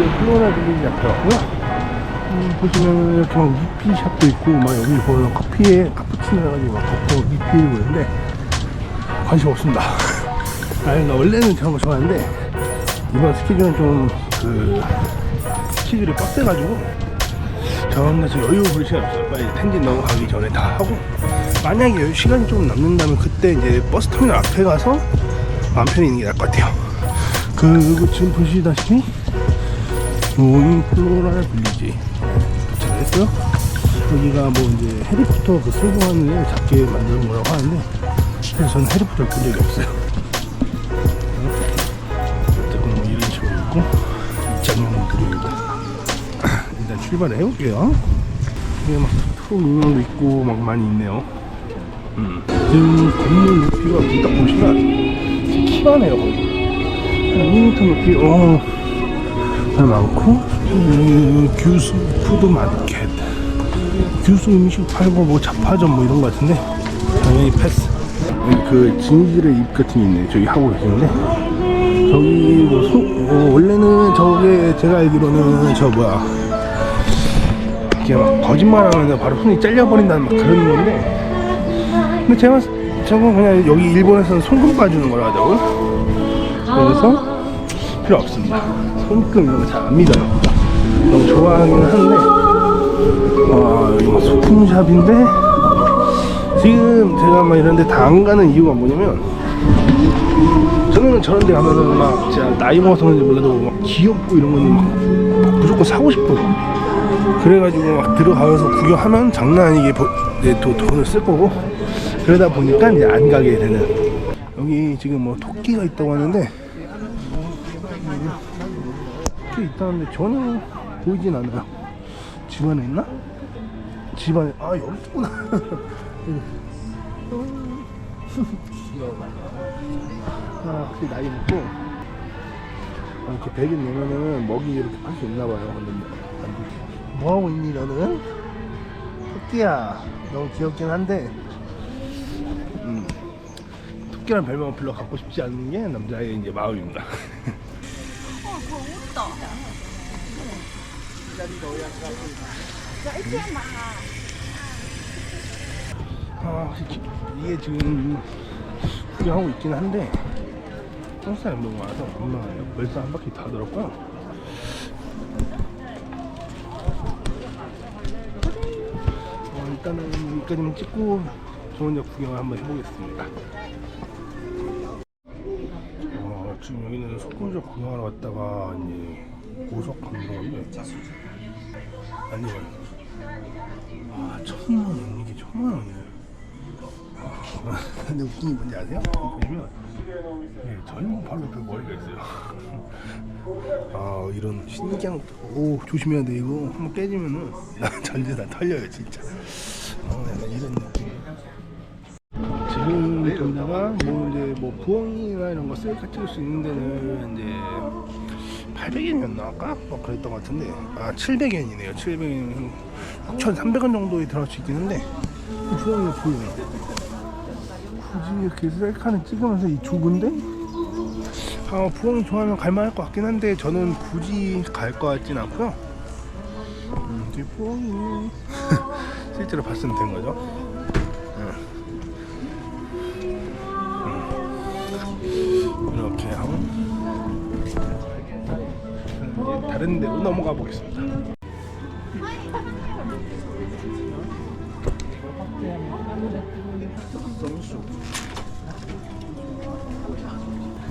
이제 플로라 빌리지 앞에 왔고요. 음, 보시면 이렇게 막 미피샵도 있고, 막 여기 보면 커피에 카푸치노 해가지고 막 커피 미피고 있는데, 관심 없습니다. 아니, 나 원래는 저런 거 좋아하는데, 이번 스케줄은 좀, 그, 스케줄이 빡세가지고, 저런 데서 여유 부릴 시간 없어요. 빨리 텐진 넘어가기 전에 다 하고, 만약에 여유 시간이 좀 남는다면 그때 이제 버스터미널 앞에 가서 마음 편히 있는 게 나을 것 같아요. 그리고 지금 보시다시피, 플로랄 빌리지 도착했고요. 여기가 뭐 이제 해리포터 그 소소한을 작게 만드는 거라고 하는데 사실 저는 해리포터를 본 적이 없어요. 어쨌든 뭐 이런 식으로 있고 입장용들입니다. 일단 출발을 해볼게요. 이게 막 트럭 인형도 있고 막 많이 있네요. 음. 지금 건물 높이가 딱 보시면 키가 네요 거의. 한 2m 높이 어 다 많고 음, 규수 푸드 마켓 규수 음식 팔고 뭐 잡화점 뭐 이런 거 같은데 당연히 패스. 그 진실의 입 같은 게 있네. 저기 하고 계시는데. 저기 뭐 소, 어, 원래는 저게 제가 알기로는 저 뭐야. 이게 막 거짓말하면 바로 손이 잘려버린다는 막 그런 건데. 근데 제가 저건 그냥 여기 일본에서는 송금 빠주는 거라 하더라고요. 그래서 필요 없습니다. 손금 이런 거 잘 안 믿어요. 너무 좋아하긴 한데, 와, 여기 막 소품샵인데, 지금 제가 막 이런 데 다 안 가는 이유가 뭐냐면, 저는 저런 데 가면은 막 진짜 나이 먹어서 그런지 몰라도 막 귀엽고 이런 거는 막 무조건 사고 싶어. 그래가지고 막 들어가면서 구경하면 장난 아니게 버- 내 돈- 돈을 쓸 거고, 그러다 보니까 이제 안 가게 되는. 여기 지금 뭐 토끼가 있다고 하는데, 토끼 있다는데 전혀 보이진 않아요. 집 안에 있나? 집 안에 아 여기 있구나. 아 확실히 나이 먹고 아, 이렇게 베개 내면은 먹이 이렇게 팔수 있나 봐요. 근데 뭐. 뭐 하고 있니 너는? 토끼야 너무 귀엽긴 한데 음, 토끼란 별명을 별로 갖고 싶지 않은 게 남자의 이제 마음입니다. 아, 이게 지금 구경하고 있긴 한데 버스에 뭐 와서 엄마 벌써 한 바퀴 다 돌았고요. 어, 일단은 여기까지만 찍고 저 혼자 구경을 한번 해보겠습니다. 어, 지금 여기는 석굴적 구경하러 왔다가 이제 고속항 들어갔는데. 아니요 아 천만 원 이게 천만 원이에요 아, 근데 웃긴 게 뭔지 아세요? 보시면. 예, 젊은 바로 그 머리가 있어요. 아 이런 신기한 오 조심해야 돼 이거. 한번 깨지면은. 다 털려요 진짜. 어 약간 이런 느낌 지금 돈다가 뭐 이제 뭐 부엉이나 이런 거 셀카 찍을 수 있는 데는 이제 800엔이었나? 아까? 뭐 그랬던 것 같은데. 아 700엔이네요. 700엔 6,300원 정도에 들어갈 수 있긴 한데. 부엉이가 보이네. 굳이 이렇게 셀카는 찍으면서 이 좁은데? 아 부엉이 좋아하면 갈만할 것 같긴 한데 저는 굳이 갈 것 같진 않고요. 음, 이 부엉이 실제로 봤으면 된 거죠 다른 데로 넘어가 보겠습니다.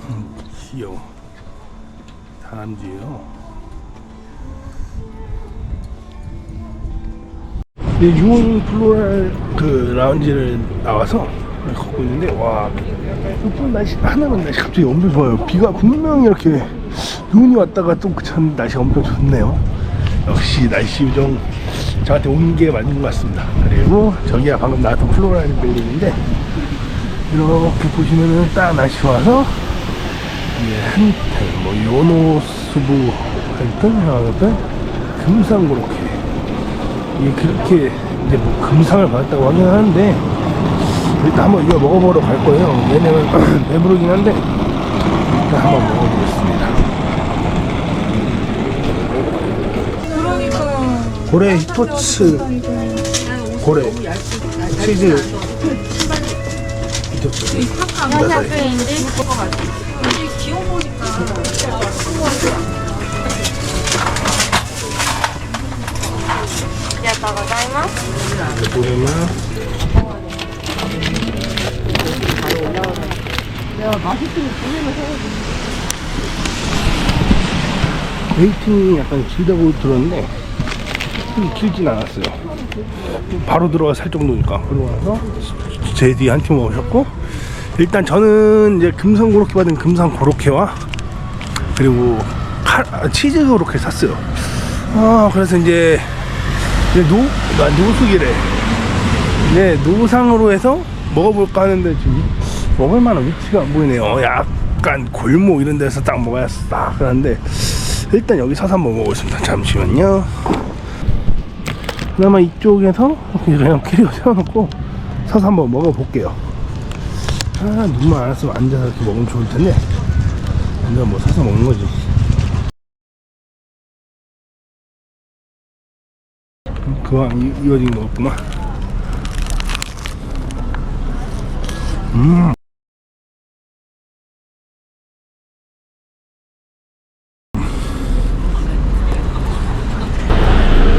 음, 귀여워. 다람쥐예요. 네, 유온 플로랄 그 라운지를 나와서 걷고 있는데 와 날씨 하나는 날씨 갑자기 엄청 좋아요 비가 분명히 이렇게 눈이 왔다가 또그전 날씨가 엄청 좋네요 역시 날씨 요정 저한테 온 게 맞는 것 같습니다 그리고 저기가 방금 나왔던 플로랄 빌딩인데 이렇게 보시면은 딱 날씨 좋아서 이제 뭐 요노스부 하여튼 하여튼 금상 그렇게 이게 그렇게 이제 뭐 금상을 받았다고 하긴 하는데 일단 한번 이거 먹어보러 갈 거예요. 왜냐면 배부르긴 한데 일단 한번 먹어보겠습니다. 고래 히토츠 고래 치즈. 히토츠 야사이 보면은 웨이팅이 약간 길다고 들었는데 길진 않았어요 바로 들어가 살 정도니까 그러고 나서 제 뒤에 한 팀 오셨고 일단 저는 이제 금상 고로케 받은 금상 고로케와 그리고 칼, 아, 치즈 고로케 샀어요 아 그래서 이제 이제 노, 아, 노숙이래 네, 노상으로 해서 먹어볼까 하는데 지금 먹을 만한 위치가 안 보이네요. 약간 골목 이런 데서 딱 먹어야 싹 그런데 일단 여기 서서 한번 먹어보겠습니다. 잠시만요. 그나마 이쪽에서 그냥 길을 세워놓고 서서 한번 먹어볼게요. 아, 눈만 안 왔으면 앉아서 이렇게 먹으면 좋을 텐데. 근데 뭐 서서 먹는 거지. 그왕 이- 이어진 거였구나. 음.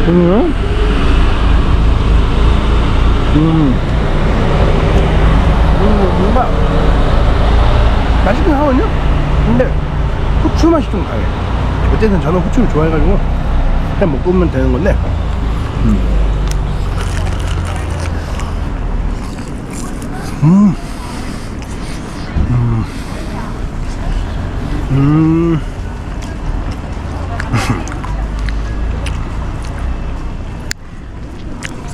음. 음. 음, 뭔가 맛있긴 하거든요? 근데 후추 맛이 좀 강해. 어쨌든 저는 후추를 좋아해가지고 그냥 먹으면 되는 건데. 음. 음.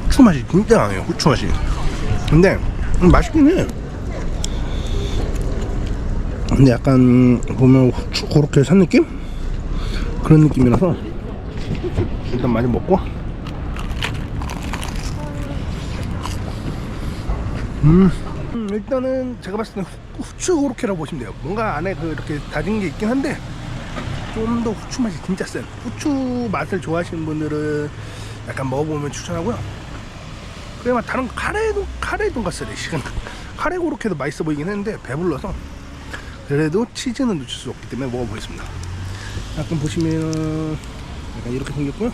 후추 맛이 진짜 강해요. 후추 맛이. 근데 음, 맛있긴 해. 근데 약간 보면 후추 그렇게 산 느낌? 그런 느낌이라서 일단 많이 먹고 음, 일단은 제가 봤을 때는 후- 후추 고로케라고 보시면 돼요. 뭔가 안에 그 이렇게 다진 게 있긴 한데 좀 더 후추 맛이 진짜 센. 후추 맛을 좋아하시는 분들은 약간 먹어보면 추천하고요. 그래야 다른 카레도 카레 돈가스래 시간 카레 고로케도 맛있어 보이긴 했는데 배불러서 그래도 치즈는 놓칠 수 없기 때문에 먹어보겠습니다. 약간 보시면 약간 이렇게 생겼고요.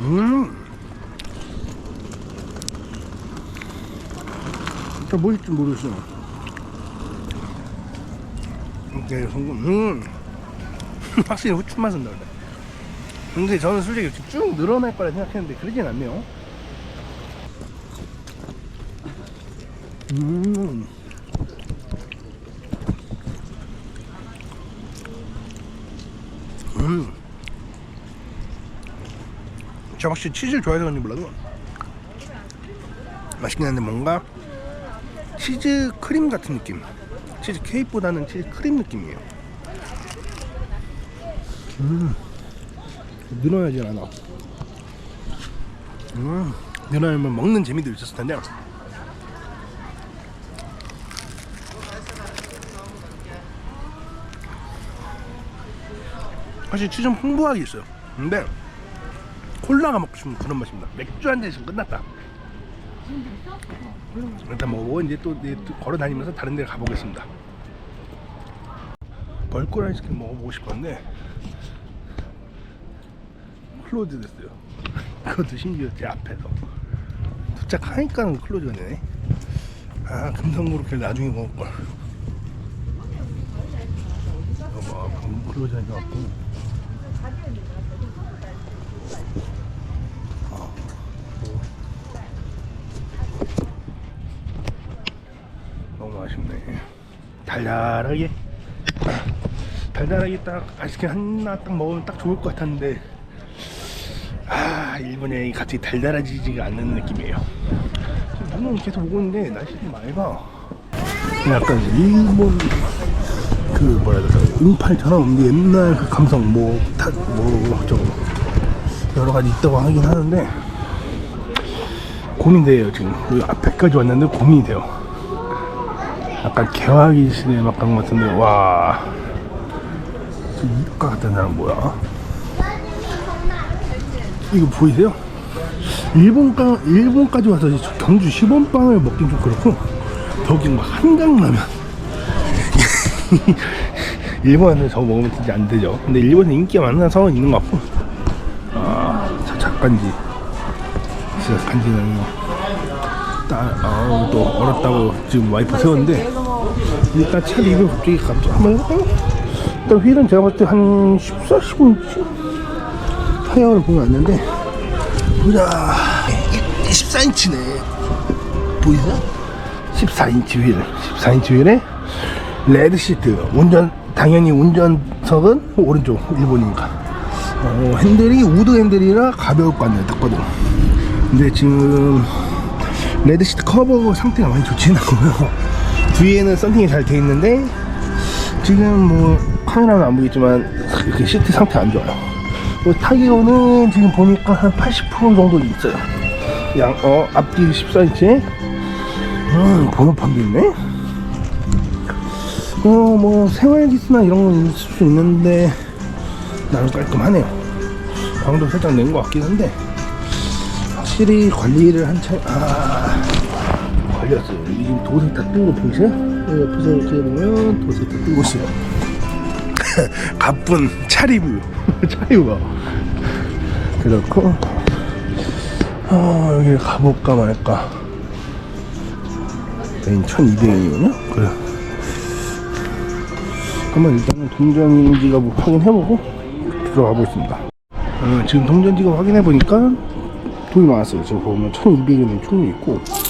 음. 진짜 뭐일지 모르겠어요. 이렇게 성공. 음. 확실히 후추 맛은 나네. 근데 저는 솔직히 쭉 늘어날 거라 생각했는데 그러진 않네요. 음. 음. 제가 확실히 치즈를 좋아해서 그런지 몰라도 맛있긴 한데 뭔가 치즈 크림 같은 느낌. 치즈 케이크보다는 치즈 크림 느낌이에요. 음. 늘어나질 않아. 음. 늘어나면 먹는 재미도 있었을 텐데 사실 좀 풍부하게 있어요 근데 콜라가 먹고 싶은 그런 맛입니다. 맥주 한 잔씩 끝났다. 일단 먹어보고 이제 또, 걸어 다니면서 다른 데 가보겠습니다. 벌꿀 아이스크림 먹어보고 싶었는데 클로즈 됐어요. 그것도 심지어 제 앞에서 도착하니까는 클로즈가 되네. 아 금성그렇게 나중에 먹을 걸. 여봐 클로즈 해갖고. 너무 아쉽네. 달달하게 달달하게 딱 아이스크림 하나 딱 먹으면 딱 좋을 것 같았는데 아 일본이 같이 달달해지지가 않는 느낌이에요. 눈은 계속 오고 있는데 날씨가 맑아. 약간 일본 그 뭐라 될까 응팔처럼 옛날 그 감성 뭐다뭐 저거 여러 가지 있다고 하긴 하는데 고민돼요 지금 그 앞에까지 왔는데 고민이 돼요. 약간 개화기 시대에 막 그런 것 같은데 와 이과 같은 사람 뭐야? 이거 보이세요? 일본가 일본까지 와서 경주 시범빵을 먹긴 좀 그렇고 저기 막 한강라면 일본에서 저거 먹으면 진짜 안 되죠. 근데 일본에 인기가 많아서 있는 것 같고 아 자, 작간지 진짜 간지나는 딸 아우 또 어렵다고 지금 와이프 세웠는데 일단 차 리뷰 갑자기 갑자기 한번 해볼까요? 일단 휠은 제가 봤을 때 한 14, 15인치? 타이어를 보면 왔는데 보자. 14인치네. 보이세요? 14인치 휠. 14인치 휠에 레드 시트 운전 당연히 운전석은 오른쪽 일본이니까 어, 핸들이 우드 핸들이라 가벼울 것 같네요 딱 봐도. 근데 지금 레드 시트 커버 상태가 많이 좋지는 않고요. 뒤에는 썬팅이 잘 돼 있는데 지금 뭐 카메라는 안 보이지만 이렇게 시트 상태 안 좋아요. 뭐 타기로는 지금 보니까 한 80% 정도 있어요. 양, 어, 앞뒤 14인치에 음, 번호판도 있네? 어, 뭐 생활 기스나 이런 건 있을 수 있는데 나름 깔끔하네요. 광도 살짝 낸 것 같긴 한데 확실히 관리를 한참 아 도색 다뜬거 보이세요? 여기 옆에서 이렇게 보면 도색 다뜬 곳이에요. 가쁜 차리뷰 차리뷰가 그렇고. 아 여기 가볼까 말까. 메인 1200원이군요? 그래. 그러면 일단은 동전인지가 뭐 확인해보고 들어가 보겠습니다. 어, 지금 동전지가 확인해보니까 돈이 많았어요. 지금 보면 1200원이 충분히 있고. 저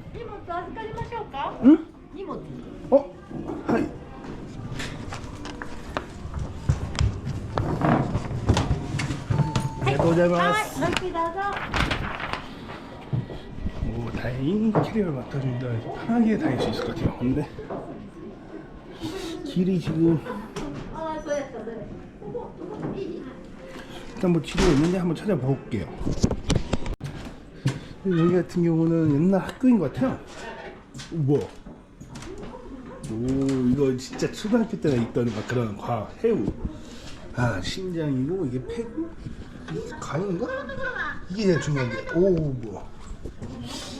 아리가또 は 고자이마스 い。ごゆっくりどうぞ。 오, 다행히 캐리어를 맡아준다 해서 편하게 다닐 수 있을 것 같아요. 근데 길이 지금 ああ、そうです。そうです 일단 뭐 지도가 있는데 한번 찾아볼게요. 여기 같은 경우는 옛날 학교인 것 같아요. 오, 뭐야? 오, 이거 진짜 초등학교 때나 있던 막 그런 과학 해우. 아, 심장이고 이게 폐고? 간인가? 이게 제일 중요한데. 오, 뭐야?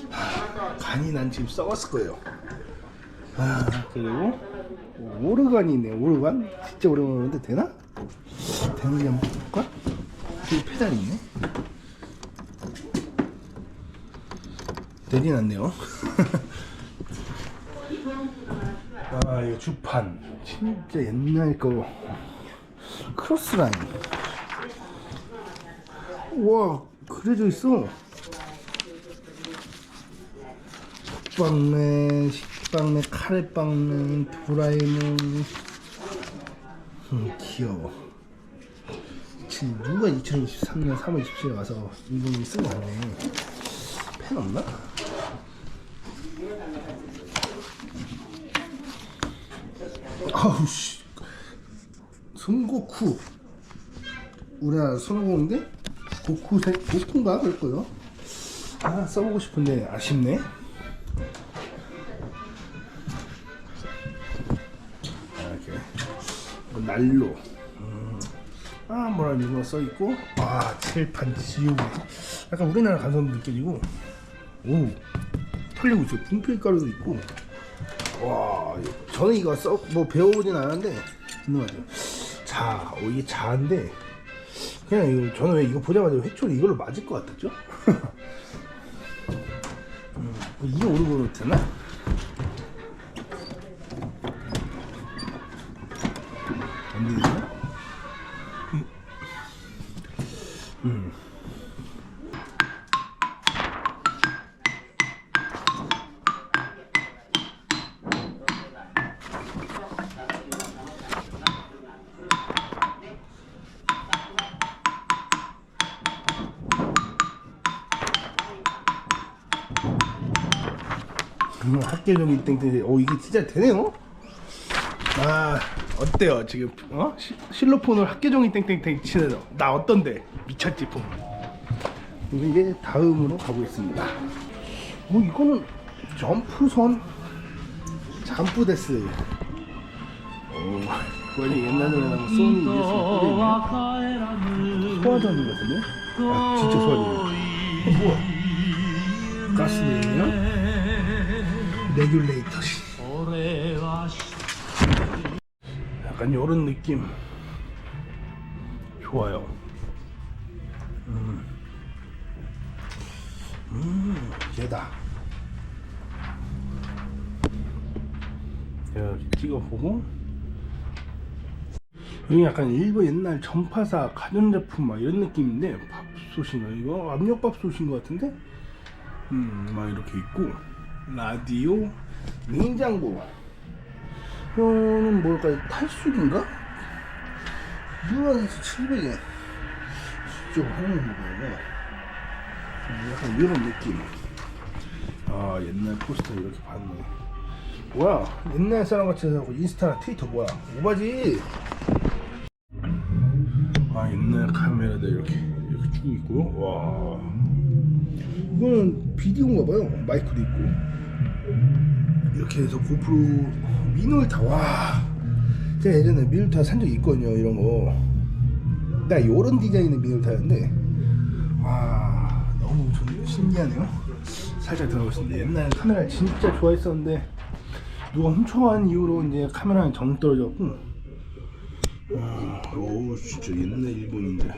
하, 간이 난 지금 썩었을 거예요. 아, 그리고 오르간이 있네. 오르간? 진짜 오르간인데 되나? 되는지 한번 볼까? 여기 페달이 있네. 않네요. 아, 이거 주판. 진짜 옛날 거. 크로스라인. 와, 그려져 있어. 빵맨, 식빵맨, 카레빵맨, 도라에몽. 음, 귀여워. 지 누가 2023년 3월 27일에 와서 이거 쓴거 같네. 펜 없나? 아우 씨. 손고쿠. 우리나라 손오공인데 고쿠 세 고쿠인가 그럴 거요. 아 써보고 싶은데 아쉽네. 아, 이렇게 뭐 난로. 음. 아 뭐라 이거 써 있고 아 칠판 지우개. 약간 우리나라 감성도 느껴지고 오 털리고 있어요. 분필 가루도 있고. 와, 저는 이거 썩 뭐 배워보진 않았는데 같아요. 자, 어, 이게 자인데 그냥 이거 저는 왜 이거 보자마자 회초리 이걸로 맞을 것 같았죠? 음, 이게 오르고르 되나? 학계종이 땡땡. 오 이게 진짜 되네요. 아 어때요 지금 어 시- 실로폰을 학계종이 땡땡땡 치는 나 어떤데 미쳤지 폰. 이게 다음으로 가보겠습니다. 어 이거는 점프선 잠프데스. 오 거의 옛날 노래 나면 소니 이게 소화전인 것 같은데? 아 진짜 소화전이야. 어, 뭐야? 가스레인이야? 레귤레이터시. 약간 요런 느낌 좋아요. 음, 음 얘다. 이렇게 찍어보고 여기 약간 일본 옛날 전파사 가전제품 막 이런 느낌인데 밥솥인가 이거 압력밥솥인 것 같은데 음막 이렇게 있고 라디오? 냉장고 이거는 뭘까요? 탈수인가? 6만에서 700에 좀 하는 거예요 약간 이런 느낌. 아 옛날 포스터 이렇게 봤네. 뭐야? 옛날 사람 같이 하고 인스타나 트위터 뭐야? 오바지! 아 옛날 카메라도 이렇게 이렇게 쭉 있고요. 와 이거는 비디오인가 봐요. 마이크도 있고. 이렇게 해서 고프로 미놀타 와. 제가 예전에 미놀타 산 적이 있거든요 이런 거 나 요런 디자인의 미놀타였는데. 와 너무 좋 신기하네요. 살짝 들어보겠습니다 옛날 카메라 진짜 좋아했었는데 누가 훔쳐간 이후로 이제 카메라는 정 떨어졌고. 아, 오 진짜 옛날 일본인데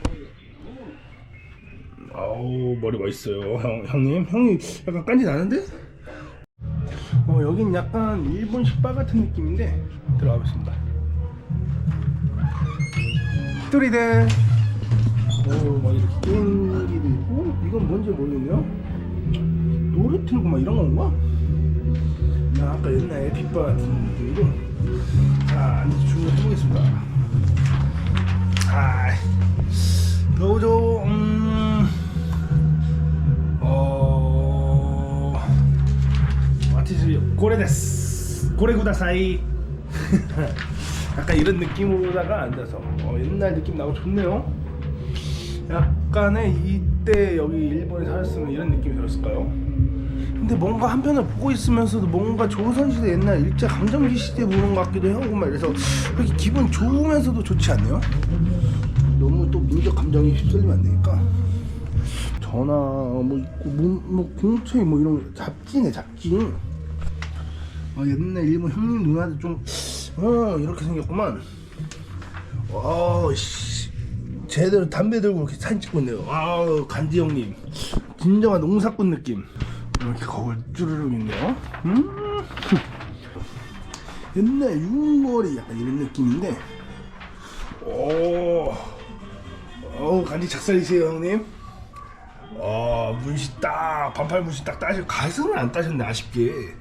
아우 머리 멋있어요. 형, 형님? 형이 약간 깐지 나는데? 어 여긴 약간 일본식 바 같은 느낌인데 들어가 보겠습니다. 뚜리들 오막 이렇게 게임기도 있고. 이건 뭔지 모르겠네요. 노래 틀고 막 이런 건가? 야, 아까 옛날 에픽바 같은 느낌으로 자 앉아서 주문해 보겠습니다. 아 도저 음, 어, 私これですこれください 약간 이런 느낌으로다가 앉아서 어, 옛날 느낌 나고 좋네요 약간의 이때 여기 일본에 살았으면 이런 느낌이 들었을까요? 근데 뭔가 한편을 보고 있으면서도 뭔가 조선시대 옛날 일제 강점기 시대 보는 것 같기도 하고 막 이래서 그렇게 기분 좋으면서도 좋지 않네요? 너무 또 민족 감정이 휩쓸리면 안 되니까 전화 뭐 있고 뭐, 뭐 공채 뭐 이런 거 잡지네 잡지. 아, 옛날 일본 형님 누나들 좀어 이렇게 생겼구만. 와씨. 제대로 담배 들고 이렇게 사진 찍고 있네요. 아우 간지 형님. 진정한 농사꾼 느낌. 이렇게 거울 쭈르륵 있네요. 음. 옛날 융머리 약간 이런 느낌인데. 오. 어우 간지 작살이세요 형님 어 문신 딱 반팔 문신 딱 따시고 가슴을 안 따셨네 아쉽게.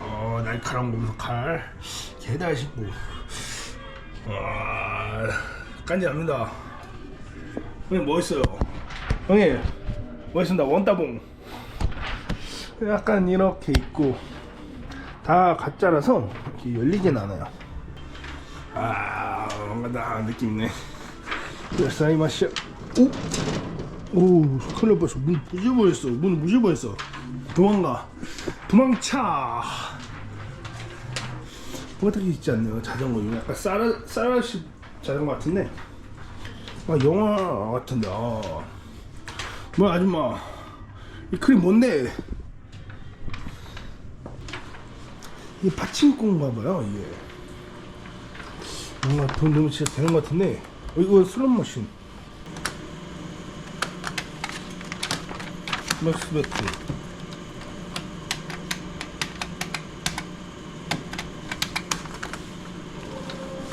어 날카로운 검석 칼. 개달 씹고. 와 간지납니다. 형님 멋있어요. 형님 멋있습니다. 원따봉. 약간 이렇게 있고 다 가짜라서 이렇게 열리진 않아요. 아 뭔가 다 느낌 있네. 사이마시아 오? 오 큰일 날 뻔했어. 문 부셔버렸어. 문 부셔버렸어. 도망가. 도망차. 되게 있지 않나요 자전거. 이거 약간 싸라, 싸라식 자전거 같은데? 아 영화 같은데. 아. 뭐야 아줌마. 이 크림 뭔데? 이게 파친코인가 봐요 이게. 뭔가 돈 진짜 되는 것 같은데. 어, 이거 슬롯 머신 맥스베트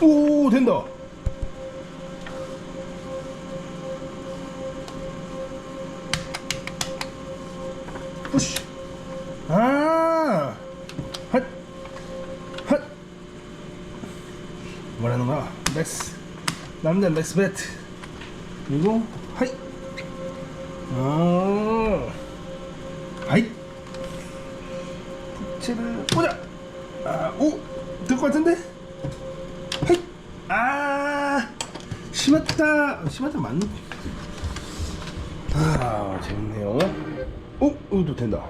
오 된다. 푸시 아. 핫! 핫! 뭐라는 거야? 맥스 남자 맥스베트 그리고 하이 아 하이 액체를 보자. 아, 오, 될 것 같은데? 헤이, 아, 심었다. 심었다 맞는. 아, 재밌네요. 오, 이것도 된다.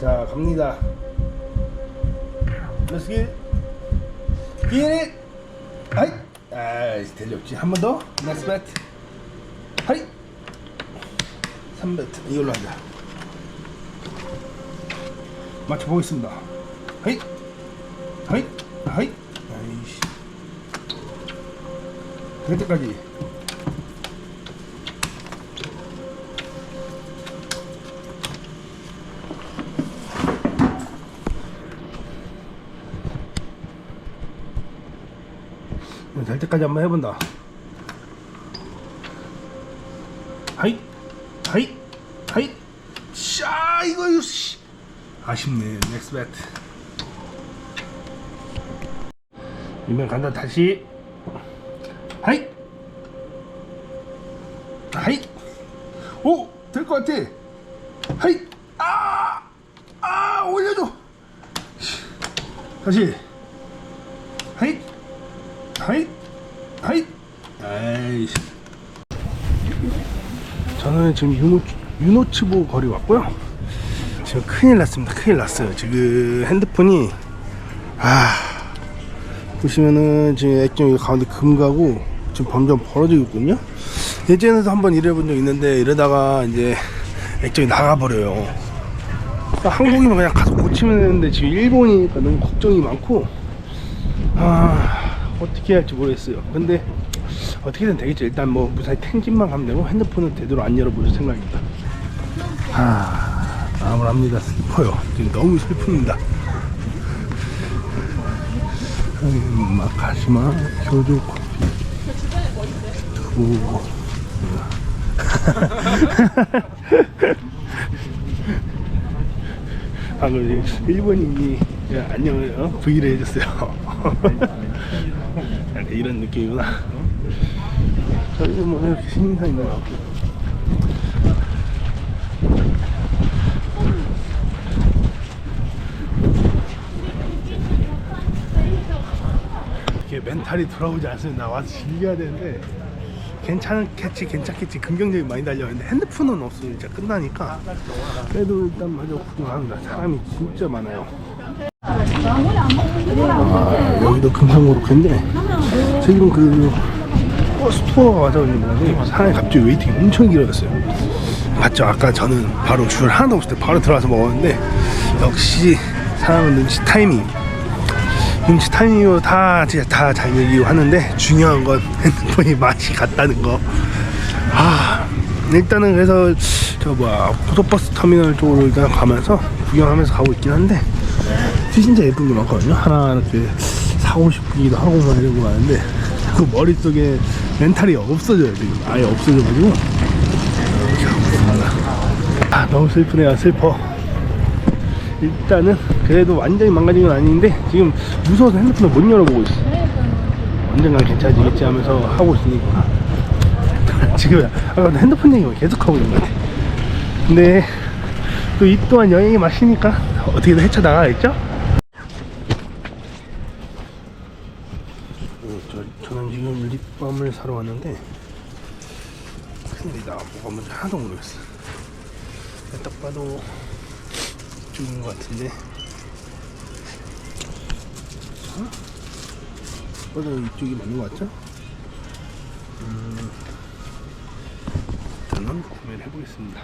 자, 갑니다. Let's get it. Get it. 하이. 아, 대리없지. 한 번 더. Next bet. 하이. 3bet. 이걸로 하자. 맞춰보겠습니다. 하이. 하이. 하이. 아이씨. 될 때까지. 될 때까지 한번 해본다. 아쉽네. 넥스 배트. 이번 간다 다시. 하이. 하이. 오, 될 것 같아. 하이. 아, 아 올려줘. 다시. 하이. 하이 하이 아이씨 저는 지금 유노, 유노츠보 거리 왔고요 지금 큰일 났습니다. 큰일 났어요. 지금 핸드폰이 아 보시면은 지금 액정이 가운데 금 가고 지금 점점 벌어지고 있거든요. 예전에도 한번 이래본 적 있는데 이러다가 이제 액정이 나가버려요. 그러니까 한국이면 그냥 가서 고치면 되는데 지금 일본이니까 너무 걱정이 많고 아 어떻게 할지 모르겠어요. 근데 어떻게든 되겠죠. 일단 뭐 무사히 텐진만 가면 되고 핸드폰은 되도록 안 열어볼 생각입니다. 아 암울합니다 슬퍼요 지금 너무 슬픕니다 음, 마카시마 교조 커피 두고 방금 아, 일본인이 안녕을 어? V를 해줬어요. 이런 느낌이구나. 저희는 뭐 이렇게 신인상 있는 것 같고. 멘탈이 돌아오지 않습니다. 와서 즐겨야 되는데 괜찮겠지 괜찮겠지. 긍정적인 많이 달려있는데 핸드폰은 진짜 끝나니까. 그래도 일단 마저 구경합니다. 사람이 진짜 많아요. 아, 여기도 금상고로인데 지금 그 버스 투어가 와서 있는데 사람이 갑자기 웨이팅이 엄청 길어졌어요. 맞죠? 아까 저는 바로 줄 하나도 없을 때 바로 들어와서 먹었는데 역시 사람은 눈치 타이밍 눈치 타이밍으로 다 진짜 다 잘 얘기고 하는데 중요한 건 핸드폰이 맛이 갔다는 거. 아 일단은 그래서 저 뭐야 고속버스 터미널 쪽으로 일단 가면서 구경하면서 가고 있긴 한데 진짜 예쁜 게 많거든요. 하나 이렇게 사고 싶기도 하고 막 이러고 하는데 그 머릿속에 멘탈이 없어져요 지금 아예 없어져가지고. 아 너무 슬프네요 슬퍼. 일단은 그래도 완전히 망가진 건 아닌데 지금 무서워서 핸드폰을 못 열어보고 있어. 언젠간 괜찮아지겠지 하면서 하고 있으니까. 지금 아까 핸드폰 얘기만 계속 하고 있는 것 같아. 근데 또 이 또한 여행이 맛이니까 어떻게든 헤쳐나가야겠죠? 어, 저, 저는 지금 립밤을 사러 왔는데 큰일이다. 뭐가 뭔지 하나도 모르겠어. 딱 봐도 이쪽인 것 같은데 어? 맞아 이쪽이 맞는 것 같죠? 음, 일단은 구매를 해보겠습니다